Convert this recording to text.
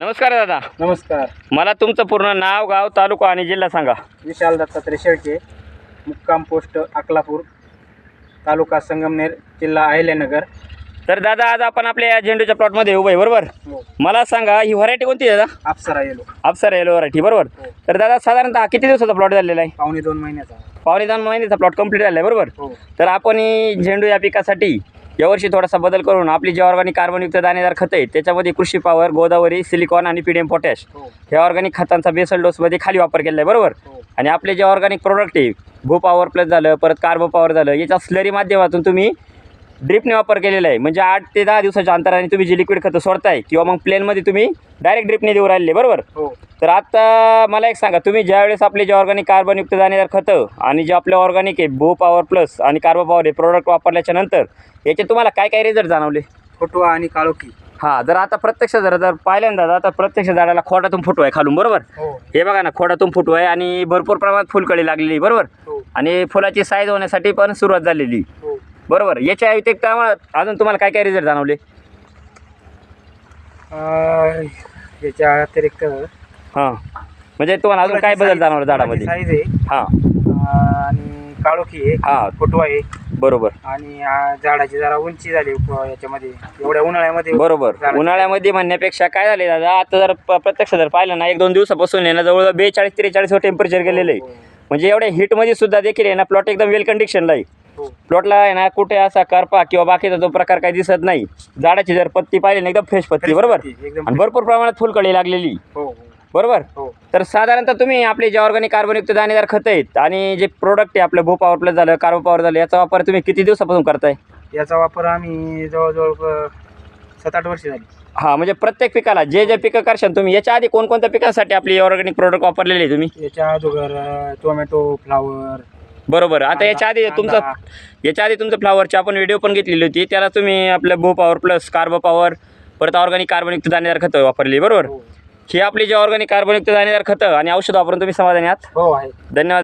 नमस्कार दादा. नमस्कार. मला तुमचं पूर्ण नाव गाव तालुका आणि जिल्हा सांगा. विशाल दत्तात्रय शेळके मुक्काम पोस्ट अकलापूर तालुका संगमनेर जिल्हा अहिल्यानगर. तर दादा आज आपण आपल्या या झेंडूच्या प्लॉटमध्ये उभं आहे बरोबर? हो. मला सांगा ही व्हरायटी कोणती आहे दादा? Apsara yellow Apsara yellow variety बरोबर? हो. तर दादा साधारणतः किती दिवसाचा प्लॉट झालेला आहे? पावणे दोन महिन्याचा. पावणे दोन महिन्याचा प्लॉट कंप्लीट झाला आहे बरोबर? हो. तर आपण ही झेंडू या पिकासाठी यावर्षी थोडासा बदल करून आपली जे ऑर्गॅनिक कार्बनयुक्त दाणेदार खतं आहे त्याच्यामध्ये कृषी पॉवर गोदावरी सिलिकॉन आणि पी डी एम पोटॅश हो ह्या ऑर्गॅनिक खतांचा बेसल डोसमध्ये खाली वापर केलेला आहे बरोबर? हो. आणि आपले जे ऑर्गॅनिक प्रोडक्ट आहे भू पॉवर प्लस झालं परत कार्बो पॉवर झालं याच्या स्लरी माध्यमातून तुम्ही ड्रिपने वापर केलेला आहे. म्हणजे आठ ते दहा दिवसाच्या अंतराने तुम्ही जी लिक्विड खतं सोडताय किंवा मग प्लेनमध्ये तुम्ही डायरेक्ट ड्रिपने देऊ राहिले बरोबर? हो. तर आता मला एक सांगा तुम्ही ज्यावेळेस आपले जे ऑर्गॅनिक कार्बनयुक्त दाणेदार खतं आणि जे आपले ऑर्गॅनिक आहे भू पॉवर प्लस आणि कार्बो पॉवर हे प्रोडक्ट वापरल्याच्या नंतर याचे तुम्हाला काय काय रिझल्ट जाणवले? फोटवा आणि काळोखी. हां जर आता प्रत्यक्ष जर जर पाहिल्यांदा आता प्रत्यक्ष झाडाला खोडातून फुटवा आहे खालून बरोबर? हो. हे बघा ना खोडातून फुटवा आहे आणि भरपूर प्रमाणात फुलकळी लागलेली बरोबर? हो. आणि फुलाची साईज होण्यासाठी पण सुरुवात झालेली बरोबर. याच्या व्यतिरिक्त आम्हाला अजून तुम्हाला काय काय रिझल्ट जाणवले? अं, याच्या अतिरिक्त हां. म्हणजे तुम्हाला अजून काय बदल जाणवलं झाडामध्ये? साईज आहे? हां. अं, आणि काळोखी आहे हा. फोटवा आहे. बरोबर. आणि अं, झाडाची जरा उंची झाली प- याच्यामध्ये. एवढ्या उन्हाळ्यामध्ये बरोबर. झाडाची- उन्हाळ्यामध्ये म्हणण्यापेक्षा काय झाले दादा? आता जर प- प्रत्यक्ष जर पाहिलं ना एक दोन दिवसापासून आहे ना जवळ बेचाळीस त्रेचाळीस टेम्परेचर गेलेलं आहे. हो, म्हणजे एवढ्या हीटमध्ये सुद्धा देखील आहे ना प्लॉट एकदम वेल कंडिशनला आहे. हो प्लॉटला आहे ना कुठे असा करपा किंवा बाकीचा तो प्रकार काही दिसत नाही. झाडाची जर पत्ती पाहिली ना एकदम फ्रेश पत्ती बरोबर? आणि भरपूर प्रमाणात फुलकळी लागलेली. हो हो. बरोबर? हो. तर साधारणतः तुम्ही आपले जे ऑर्गॅनिक कार्बनयुक्त दाणेदार खतं आहेत आणि जे प्रोडक्ट आहे आपलं भू पॉवर प्लस झालं कार्बो पॉवर झालं याचा वापर तुम्ही किती दिवसापासून करताय? याचा वापर आम्ही जवळजवळ सात आठ वर्ष झाली. हां म्हणजे प्रत्येक पिकाला जे जे पिकं करशाल तुम्ही याच्या आधी कोणकोणत्या पिकांसाठी आपली ऑर्गॅनिक प्रोडक्ट वापरलेले तुम्ही? याच्या अगोदर टोमॅटो फ्लावर बरोबर. आता याच्या आधी तुमचं. याच्या आधी तुमचं फ्लावरची आपण व्हिडिओ पण घेतलेली होती. त्याला तुम्ही आपलं Bhu power plus carbo power परत ऑर्गॅनिक कार्बनयुक्त दाणेदार खतं वापरली. बरोबर? हो. ही आपली जे ऑर्गॅनिक कार्बनयुक्त दाणेदार खतं आणि औषध वापरून तुम्ही समाधानी आहात? हो धन्यवाद.